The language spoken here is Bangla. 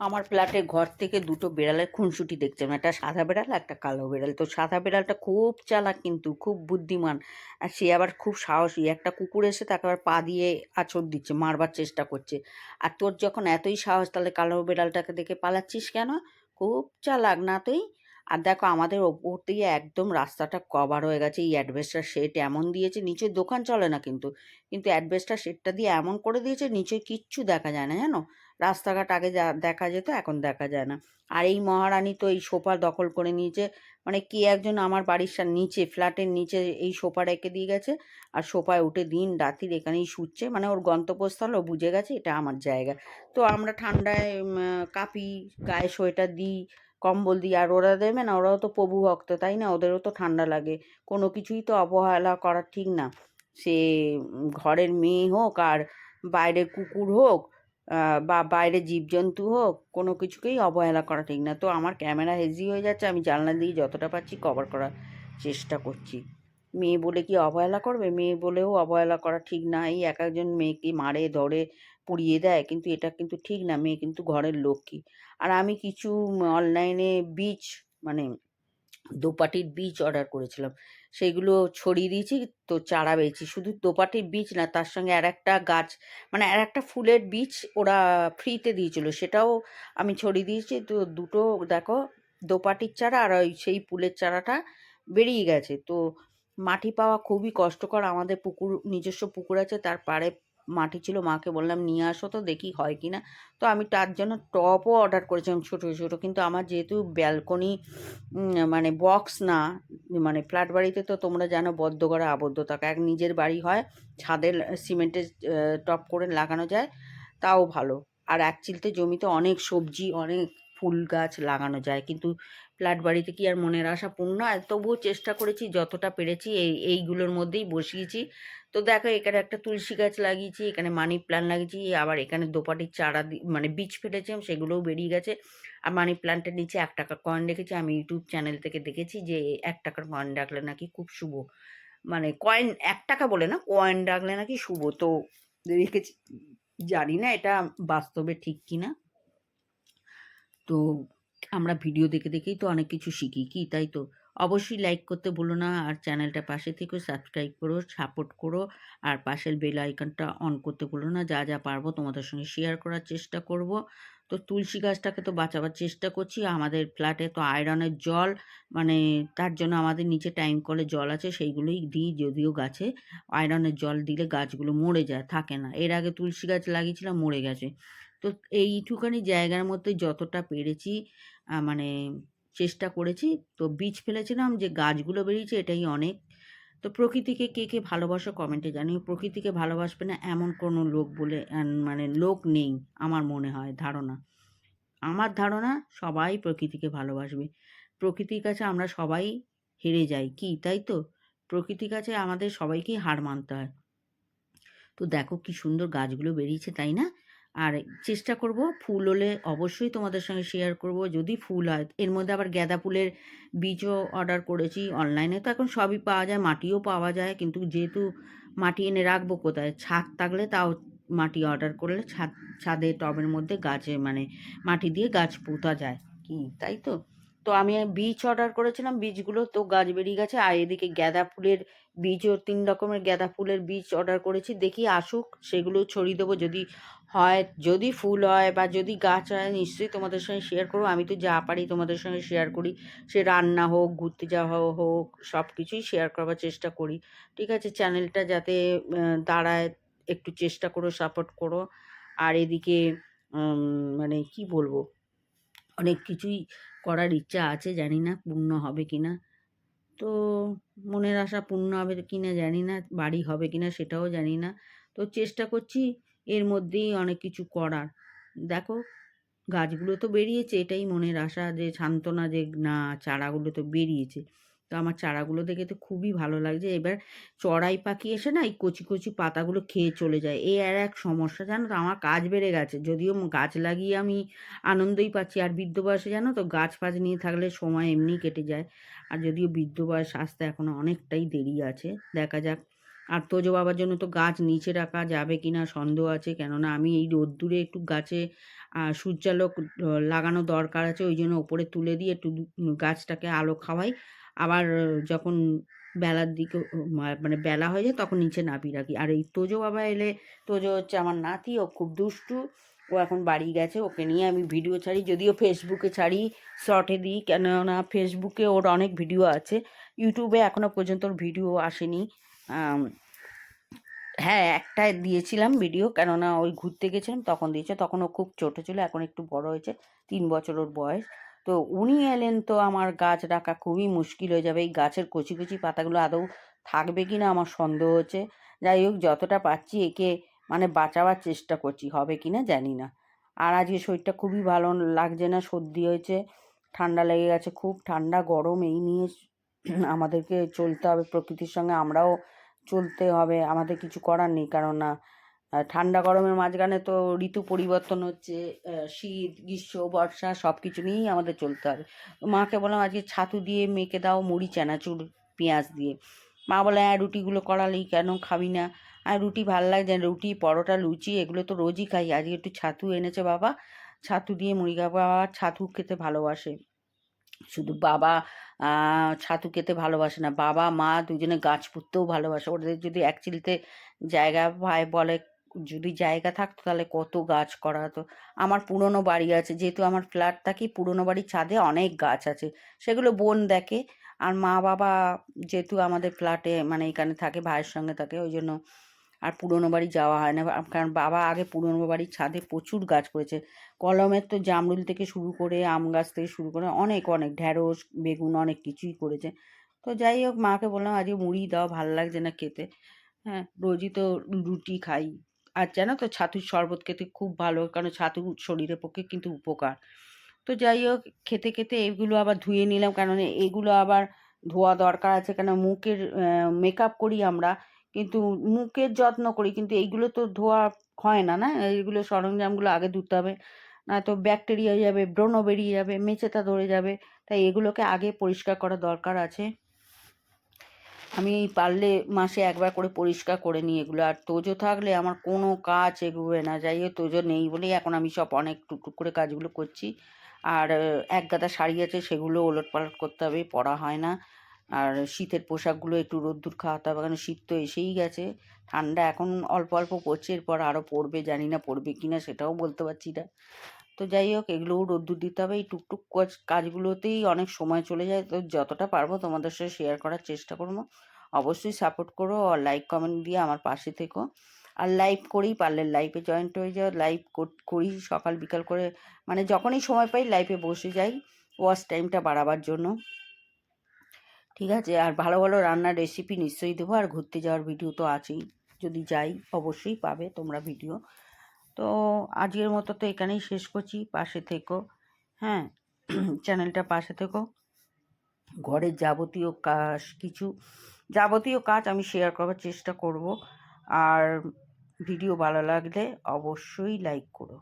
আমার ফ্ল্যাটের ঘর থেকে দুটো বেড়ালের খুনসুটি দেখছিলাম। একটা সাদা বেড়াল, একটা কালো বেড়াল। তো সাদা বেড়ালটা খুব চালাক কিন্তু, খুব বুদ্ধিমান। আর সে আবার খুব সাহসী। একটা কুকুর এসে তাকে আবার পা দিয়ে আছড় দিচ্ছে, মারবার চেষ্টা করছে। আর তোর যখন এতই সাহস, তাহলে কালো বেড়ালটাকে দেখে পালাচ্ছিস কেন? খুব চালাক না তুই? আর দেখো, আমাদের ওপর দিয়ে একদম রাস্তাটা কভার হয়ে গেছে। এই অ্যাডভেস্টার শেড এমন দিয়েছে, নিচে দোকান চলে না কিন্তু। কিন্তু অ্যাডভেস্টার শেডটা দিয়ে এমন করে দিয়েছে, নিচে কিচ্ছু দেখা যায় না, জানো? রাস্তাঘাট আগে যা, দেখা যেত, এখন দেখা যায় না। আর এই মহারানী তো এই সোফা দখল করে নিয়েছে। মানে কে একজন আমার বাড়ির সা- নিচে, ফ্ল্যাটের নিচে এই সোফা রেখে দিয়ে গেছে। আর সোফায় উঠে দিন রাতির এখানেই শুচ্ছে। মানে ওর গন্তব্যস্থল, ও বুঝে গেছে এটা আমার জায়গা। তো আমরা ঠান্ডায় কাঁপি, গায়ে সোয়েটার দিই, কম্বল দিই, আর ওরা দেবে না, ওরাও তো প্রভু ভক্ত, তাই না? ওদেরও তো ঠান্ডা লাগে। কোনো কিছুই তো অবহেলা করা ঠিক না। সে ঘরের মেয়ে হোক আর বাইরের কুকুর হোক বা বাইরে জীবজন্তু হোক, কোনো কিছুকেই অবহেলা করা ঠিক না। তো আমার ক্যামেরা হেজি হয়ে যাচ্ছে, আমি জানলা দিয়ে যতটা পারছি কভার করার চেষ্টা করছি। মেয়ে বলে কি অবহেলা করবে? মেয়ে বলেও অবহেলা করা ঠিক না। এই এক একজন মেয়েকে মারে, ধরে, পুড়িয়ে দেয়, কিন্তু এটা কিন্তু ঠিক না। মেয়ে কিন্তু ঘরের লক্ষ্মী। আর আমি কিছু অনলাইনে বীজ মানে দোপাটির বীজ অর্ডার করেছিলাম। সেইগুলো ছড়িয়ে দিয়েছি, তো চারা বেয়েছি শুধু দোপাটির বীজ না, তার সঙ্গে আর একটা গাছ মানে আর একটা ফুলের বীজ ওরা ফ্রিতে দিয়েছিল, সেটাও আমি ছড়িয়ে দিয়েছি। তো দুটো, দেখো, দোপাটির চারা আর ওই সেই ফুলের চারাটা বেরিয়ে গেছে। তো মাটি পাওয়া খুবই কষ্টকর, আমাদের পুকুর, নিজস্ব পুকুর আছে, তার পাড়ে মাটি ছিল, মাকে বললাম, নিয়ে আসো তো, দেখি হয় কি না। তো আমি তার জন্য টপও অর্ডার করেছিলাম, ছোটো ছোটো। কিন্তু আমার যেহেতু ব্যালকনি মানে বক্স না মানে ফ্ল্যাট বাড়িতে তো তোমরা জানো, বদ্ধ করা আবদ্ধ থাকে। এক নিজের বাড়ি হয়, ছাদের সিমেন্টের টপ করে লাগানো যায়, তাও ভালো। আর এক চিলতে জমিতে অনেক সবজি, অনেক ফুল গাছ লাগানো যায়। কিন্তু ফ্ল্যাট বাড়িতে কি আর মনের আশা পূর্ণ? হয় তবুও চেষ্টা করেছি, যতটা পেরেছি এই, এইগুলোর মধ্যেই বসিয়েছি। তো দেখো, এখানে একটা তুলসী গাছ লাগিয়েছি, এখানে মানি প্ল্যান্ট লাগিয়েছি, আবার এখানে দোপাটির চারা মানে বীজ ফেটেছিলাম, সেগুলোও বেরিয়ে গেছে। আর মানি প্ল্যান্টের নিচে এক টাকা কয়েন রেখেছি, আমি ইউটিউব চ্যানেল থেকে দেখেছি যে এক টাকার কয়েন রাখলে নাকি খুব শুভ। মানে কয়েন এক টাকা বলে না কয়েন রাখলে নাকি শুভ। তো রেখেছি, জানি না এটা বাস্তবে ঠিক কিনা। তো আমরা ভিডিও দেখে দেখেই তো অনেক কিছু শিখি, কি তাই তো? অবশ্যই লাইক করতে ভুলো না, আর চ্যানেলটা পাশে থেকে সাবস্ক্রাইব করো সাপোর্ট করো, আর পাশের বেল আইকনটা অন করতে ভুলো না, যা যা পারব তোমাদের সঙ্গে শেয়ার করার চেষ্টা করব। তো তুলসী গাছটাকে তো বাঁচাবার চেষ্টা করছি, আমাদের ফ্ল্যাটে তো আয়রনের জল মানে তার জন্য আমাদের নিচে টাইম কলে জল আছে, সেইগুলোই দিই যদিও গাছে আয়রনের জল দিলে গাছগুলো মরে যায়, থাকে না। এর আগে তুলসী গাছ লাগিয়েছিলাম, মরে গেছে। তো এইটুখানি জায়গার মধ্যে যতটা পেরেছি মানে চেষ্টা করেছি। তো বীজ ফেলেছিলাম যে গাছগুলো বেরিয়েছে এটাই অনেক। তো প্রকৃতিকে কে কে ভালোবাসো কমেন্টে জানিও। প্রকৃতিকে ভালোবাসবে না এমন কোনো লোক বলে মানে লোক নেই আমার মনে হয়, ধারণা। আমার ধারণা সবাই প্রকৃতিকে ভালোবাসবে। প্রকৃতির কাছে আমরা সবাই হেরে যাই। কি, তাই তো? প্রকৃতির কাছে আমাদের সবাইকেই হার মানতে হয়। তো দেখো কি সুন্দর গাছগুলো বেরিয়েছে, তাই না? আর চেষ্টা করব ফুল হলে অবশ্যই তোমাদের সঙ্গে শেয়ার করব। যদি ফুল হয়, এর মধ্যে আবার গাঁদা ফুলের বীজও অর্ডার করেছি অনলাইনে তো এখন সবই পাওয়া যায়, মাটিও পাওয়া যায়, কিন্তু যেহেতু মাটি এনে রাখব কোথায়? ছাদ থাকলে তাও মাটি অর্ডার করলে ছাদ, ছাদে টবের মধ্যে গাছে মানে মাটি দিয়ে গাছ পোতা যায়। কি, তাই তো? তো আমি বীজ অর্ডার করেছিলাম, বীজগুলো তো গাছ বেরিয়ে গেছে। আর এদিকে গাঁদা ফুলের বীজও তিন রকমের গাঁদা ফুলের বীজ অর্ডার করেছি। দেখি আসুক, সেগুলো ছড়িয়ে দেবো। যদি হয়, যদি ফুল হয় বা যদি গাছ হয়, নিশ্চয়ই তোমাদের সঙ্গে শেয়ার করব। আমি তো যা পারি তোমাদের সঙ্গে শেয়ার করি। সে রান্না হোক, ঘুরতে যাওয়া হোক সব কিছুই শেয়ার করবার চেষ্টা করি। ঠিক আছে চ্যানেলটা যাতে দাঁড়ায়, একটু চেষ্টা করো সাপোর্ট করো। আর এদিকে মানে কি বলব? অনেক কিছুই করার ইচ্ছা আছে, জানি না পূর্ণ হবে কি না তো মনের আশা পূর্ণ হবে কি না জানি না, বাড়ি হবে কি না সেটাও জানি না। তো চেষ্টা করছি এর মধ্যেই অনেক কিছু করার। দেখো, গাছগুলো তো বেরিয়েছে, এটাই মনের আশা যে সান্ত্বনা যে, না, চারাগুলো তো বেরিয়েছে। তো আমার চারাগুলো দেখে তো খুবই ভালো লাগছে। এবার চড়াই পাখি এসে না এই কচি কচি পাতাগুলো খেয়ে চলে যায়। এই আর এক সমস্যা, জানো তো, আমার কাজ বেড়ে গেছে। যদিও গাছ লাগিয়ে আমি আনন্দই পাচ্ছি। আর বৃদ্ধ বয়সে জানো তো, গাছ ফাছ নিয়ে থাকলে সময় এমনি কেটে যায়। আর যদিও বৃদ্ধ বয়স আসতে এখনও অনেকটাই দেরি আছে, দেখা যাক। আর তোজো বাবার জন্য তো গাছ নিচে রাখা যাবে কি না সন্দেহ আছে, কেননা আমি এই রোদ্দুরে একটু গাছে সূর্যালোক লাগানো দরকার আছে, ওই জন্য ওপরে তুলে দিয়ে একটু গাছটাকে আলো খাওয়াই। আবার যখন বেলার দিকে মানে বেলা হয়ে যায় তখন নিচে নামিয়ে রাখি। আর এই তোজো বাবা এলে, তোজো হচ্ছে আমার নাতি, ও খুব দুষ্টু, ও এখন বাড়ি গেছে, ওকে নিয়ে আমি ভিডিও ছাড়ি, যদিও ফেসবুকে ছাড়ি, শর্টে দিই, কেননা ফেসবুকে ওর অনেক ভিডিও আছে, ইউটিউবে এখনও পর্যন্ত ওর ভিডিও আসেনি। হ্যাঁ একটা দিয়েছিলাম ভিডিও কেননা ওই ঘুরতে গেছিলাম, তখন দিয়েছে, তখন ও খুব ছোটো ছিল, এখন একটু বড় হয়েছে, তিন বছর ওর বয়স। তো উনি এলেন তো আমার গাছ রাখা খুবই মুশকিল হয়ে যাবে, এই গাছের কচি কচি পাতাগুলো আদৌ থাকবে কি না আমার সন্দেহ হচ্ছে। যাই হোক, যতটা পাচ্ছি একে মানে বাঁচাবার চেষ্টা করছি, হবে কি না জানি না। আর আজকে শরীরটা খুবই ভালো লাগছে না, সর্দি হয়েছে, ঠান্ডা লেগে গেছে, খুব ঠান্ডা, গরম, এই নিয়ে আমাদেরকে চলতে হবে প্রকৃতির সঙ্গে, আমরাও চলতে হবে, আমাদের কিছু করার নেই। কারণ না ঠান্ডা গরমের মাঝখানে তো ঋতু পরিবর্তন হচ্ছে শীত, গ্রীষ্ম, বর্ষা সব কিছু নিয়েই আমাদের চলতে হবে। মাকে বললাম, আজকে ছাতু দিয়ে মেখে দাও মুড়ি, চানাচুর, পেঁয়াজ দিয়ে। মা বলে হ্যাঁ রুটিগুলো করালেই কেন খাবি না? আর রুটি ভালো লাগছে রুটি, পরোটা, লুচি, এগুলো তো রোজই খাই। আজকে একটু ছাতু এনেছে বাবা, ছাতু দিয়ে মুড়ি খাব। বাবা ছাতু খেতে ভালোবাসে। শুধু বাবা ছাতু খেতে ভালোবাসে না। বাবা, মা দুজনে গাছ পুঁততেও ভালোবাসে। ওদের যদি এক চিলতে জায়গা ভাই বলে, যদি জায়গা থাকতো তাহলে কত গাছ করা হতো। আমার পুরনো বাড়ি আছে, যেহেতু আমার ফ্ল্যাট থাকি, পুরনো বাড়ির ছাদে অনেক গাছ আছে। সেগুলো বোন দেখে, আর মা বাবা যেহেতু আমাদের ফ্ল্যাটে মানে এখানে থাকে, ভাইয়ের সঙ্গে থাকে, ওই জন্য আর পুরনো বাড়ি যাওয়া হয় না। কারণ বাবা আগে পুরনো বাড়ির ছাদে প্রচুর গাছ করেছে। কলমের তো জামরুল থেকে শুরু করে, আম গাছ থেকে শুরু করে অনেক অনেক ঢ্যাঁড়স, বেগুন অনেক কিছুই করেছে। তো যাই হোক, মাকে বললাম, আজকে মুড়ি দাও, ভালো লাগছে না খেতে। হ্যাঁ রোজই তো রুটি খাই। আর জানো তো, ছাতুর শরবত খেতে খুব ভালো, কারণ ছাতু শরীরের পক্ষে কিন্তু উপকার। তো যাই হোক, খেতে খেতে এগুলো আবার ধুয়ে নিলাম, কারণ এগুলো আবার ধোয়া দরকার আছে, কেন মুখের মেকআপ করি আমরা। কিন্তু মুখের যত্ন করি, কিন্তু এইগুলো তো ধোয়া হয় না না? এইগুলো সরঞ্জামগুলো আগে ধুতে হবে না তো ব্যাকটেরিয়া যাবে ব্রণ বেরিয়ে যাবে মেচেতা ধরে যাবে, তাই এগুলোকে আগে পরিষ্কার করা দরকার আছে। আমি পারলে মাসে একবার করে পরিষ্কার করে নিই এগুলো, আর তোজো থাকলে আমার কোনো কাজ এগোবে না, যাই হোক তোজো নেই বলেই এখন আমি সব অনেক টুকটুক করে কাজগুলো করছি, আর এক গাদা শাড়ি আছে সেগুলো ওলট পালট করতে হবে, পরা হয় না। আর শীতের পোশাকগুলো একটু রোদ্দুর খাওয়াতে হবে, কারণ শীত তো এসেই গেছে। ঠান্ডা এখন অল্প অল্প পড়ছে, এরপর আরও পড়বে, জানি না পড়বে কি না সেটাও বলতে পারছি না। তো যাই হোক, এগুলোও রোদ্দুর দিতে হবে, এই টুকটুক কাজ- কাজগুলোতেই অনেক সময় চলে যায়। তো যতটা পারব তোমাদের সাথে শেয়ার করার চেষ্টা করব। অবশ্যই সাপোর্ট করো আর লাইক কমেন্ট দিয়ে আমার পাশে থেকো। আর লাইভ করেই পারলে লাইভে জয়েন্ট হয়ে যাও। লাইভ করি সকাল বিকাল করে মানে যখনই সময় পাই লাইভে বসে যাই। ওয়াচ টাইমটা বাড়াবার জন্য। ঠিক আছে? আর ভালো ভালো রান্নার রেসিপি নিশ্চয়ই দেবো। আর ঘুরতে যাওয়ার ভিডিও তো আছেই। যদি যাই, অবশ্যই পাবে তোমরা ভিডিও তো আজকের মতো তো এখানেই শেষ করছি। পাশে থেকো। হ্যাঁ চ্যানেলটা পাশে থেকো। ঘরের যাবতীয় কাজ কিছু, যাবতীয় কাজ আমি শেয়ার করার চেষ্টা করব। আর ভিডিও ভালো লাগলে অবশ্যই লাইক করো।